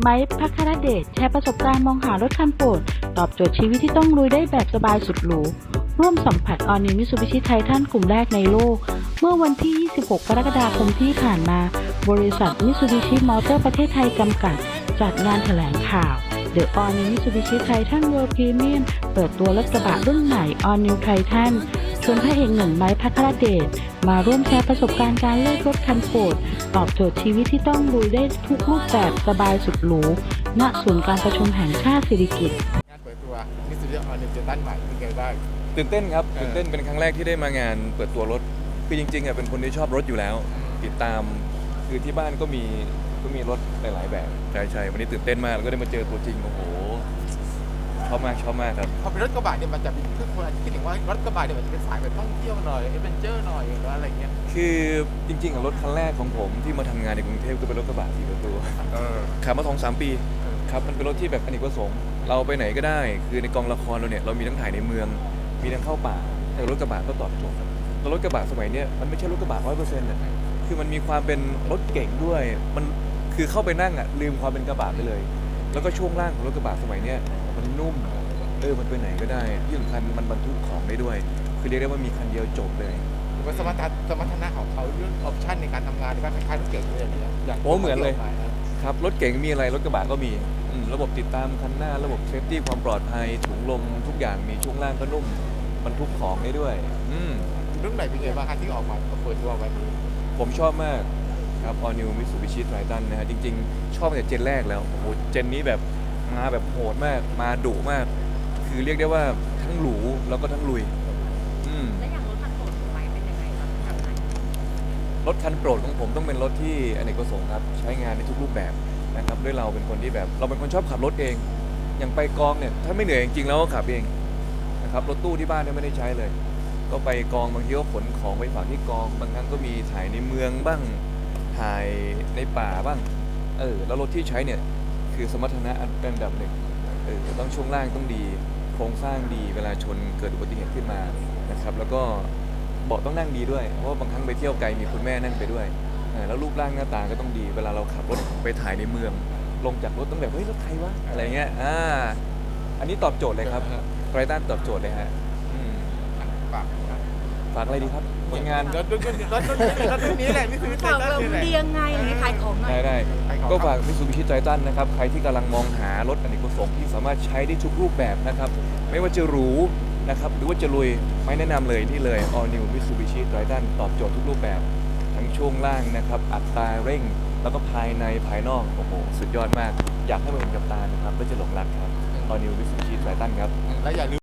ไม้พัครเดชแชร์ประสบการณ์มองหารถคันโปรดตอบโจทย์ชีวิตที่ต้องลุยได้แบบสบายสุดหรู ร่วมสัมผัสออนิมิสุบิชิไททันกลุ่มแรกในโลก เมื่อวันที่ 26 กรกฎาคมที่ผ่านมา บริษัทมิ t ูบิชิมอเตอร์ประเทศไทยจำกัด จัดงานแถลงข่าว The All New Mitsubishi Titan World Premium เปิดตัวรถกระบะรุ่นใหม่ All New Titan ชวนพระเอกหนุ่มไม้พัทรเดชมาร่วมแชร์ประสบการณ์การเลือกรถคันโปรดตอบโจทย์ชีวิตที่ต้องลุยได้ทุกรูปแบบสบายสุดหรูณศูนย์การประชุมแห่งชาติสิริกิติ์งานเปิดตัวมิสซิลี่ออนนิวเจตันใหม่เป็นไงบ้าง ตื่นเต้นครับเออตื่นเต้นเป็นครั้งแรกที่ได้มางานเปิดตัวรถคือจริงๆอะเป็นคนที่ชอบรถอยู่แล้ว ติดตามคือที่บ้านก็มีก็มีรถหลายๆแบบใช่ใช่วันนี้ตื่นเต้นมากแล้วก็ได้มาเจอตัวจริงโอ้โห ชอบมากชอบมากครับ พอเป็นรถกระบะเนี่ยมันจะมีทุกคนอาจจะคิดถึงว่ารถกระบะเนี่ยมันจะเป็นสายแบบท่องเที่ยวหน่อยเอเวนเจอร์หน่อยหรืออะไรเงี้ยคือจริงๆอะรถคันแรกของผมที่มาทำงานในกรุงเทพก็เป็นรถกระบะสี่ประตูเออ ขับมาสองสามปีครับมันเป็นรถที่แบบอเนกประสงค์เราไปไหนก็ได้ คือในกองละครเราเนี่ยเรามีทั้งถ่ายในเมือง มีทั้งเข้าป่าแต่รถกระบะก็ตอบโจทย์ครับแล้วรถกระบะสมัยเนี้ยมันไม่ใช่รถกระบะร้อยเปอร์เซ็นต์ะคือมันมีความเป็นรถเก่งด้วย มันคือเข้าไปนั่งอะลืมความเป็นกระบะไปเลย แล้วก็ช่วงล่างของรถกระบะสมัยเนี้ยมันนุ่มเออมันไปไหนก็ได้ที่สำคัญมันบรรทุกของได้ด้วย คือเรียกได้ว่ามีคันเดียวจบเลย หรือว่าสมรรถนะสมรรถนะของเขาเรื่องออปชั่นในการทำงานที่ว่าคล้ายๆรถเก๋งเลยอย่างเงี้ยอย่างโอ้เหมือนเลยที่รามาะครับ รถเก๋งมีอะไรรถกระบะก็มีอืมระบบติดตามคันหน้า ระบบเซฟตี้ความปลอดภัยถุงลมทุกอย่างมีช่วงล่างก็นุ่มบรรทุกของได้ด้วย อืมรุ่นไหนเป็นไงบ้างคะที่ออกมาเปิดตัววันนี้ผมชอบมาก ครับ All New Mitsubishi Triton นะฮะจริงๆ ชอบตั้งแต่เจนแรกแล้วโอ้โหเจนนี้แบบมาแบบโหดมาก มาดุมาก คือเรียกได้ว่าทั้งหรูแล้วก็ทั้งลุยอืมแล้วอย่างรถคันโปรดของไม้เป็นยังไงบ้างทำไงรถคันโปรดของผมต้องเป็นรถที่อเนกประสงค์ครับ ใช้งานในทุกรูปแบบนะครับด้วยเราเป็นคนที่แบบ เราเป็นคนชอบขับรถเอง อย่างไปกองเนี่ยถ้าไม่เหนื่อยจริงๆแล้วก็ขับเองนะครับรถตู้ที่บ้านเนี่ยไม่ได้ใช้เลย ก็ไปกองบางทีก็ขนของไปฝากที่กอง บางครั้งก็มีถ่ายในเมืองบ้าง ถ่ายในป่าบ้าง เออ แล้วรถที่ใช้เนี่ย คือสมรรถนะอันเป็นอันดับหนึ่ง เออ ต้องช่วงล่างต้องดี โครงสร้างดี เวลาชนเกิดอุบัติเหตุขึ้นมา นะครับ แล้วก็เบาะต้องนั่งดีด้วย เพราะว่าบางครั้งไปเที่ยวไกลมีคุณแม่นั่งไปด้วยเออแล้วรูปร่างหน้าตาก็ต้องดี เวลาเราขับรถไปถ่ายในเมือง ลงจากรถต้องแบบ เฮ้ย รถใครวะ อะไรเงี้ย อ่า อันนี้ตอบโจทย์เลยครับไบรตันตอบโจทย์เลยฮะอืมฝากครับฝากอะไรดีครับ ผลงานรถรุ่นรถรุ่นนี้รถรุ่นนี้แหละมิสซิลี่ไทฝากทันเรานี่แหละเรียงไงอะไรเงี้ขายของหน่อย ได้ได้ขายของก็ฝากมิ t ซูบิชิไ i ทันนะครับ ใครที่กำลังมองหารถอเนกประสงค์ที่สามารถใช้ได้ทุกรูปแบบนะครับ ไม่ว่าจะหรูนะครับ หรือว่าจะลุยไม่แนะนำเลยนี่เลย All New Mitsubishi Triton ตอบโจทย์ทุกรูปแบบ ทั้งช่วงล่างนะครับ อัตราเร่ง แล้วก็ภายในภายนอก โอ้โห สุดยอดมาก อยากให้มาเห็นกับตานะครับแล้วจะหลงรักครับ All New Mitsubishi Triton ครับ และอย่าลืม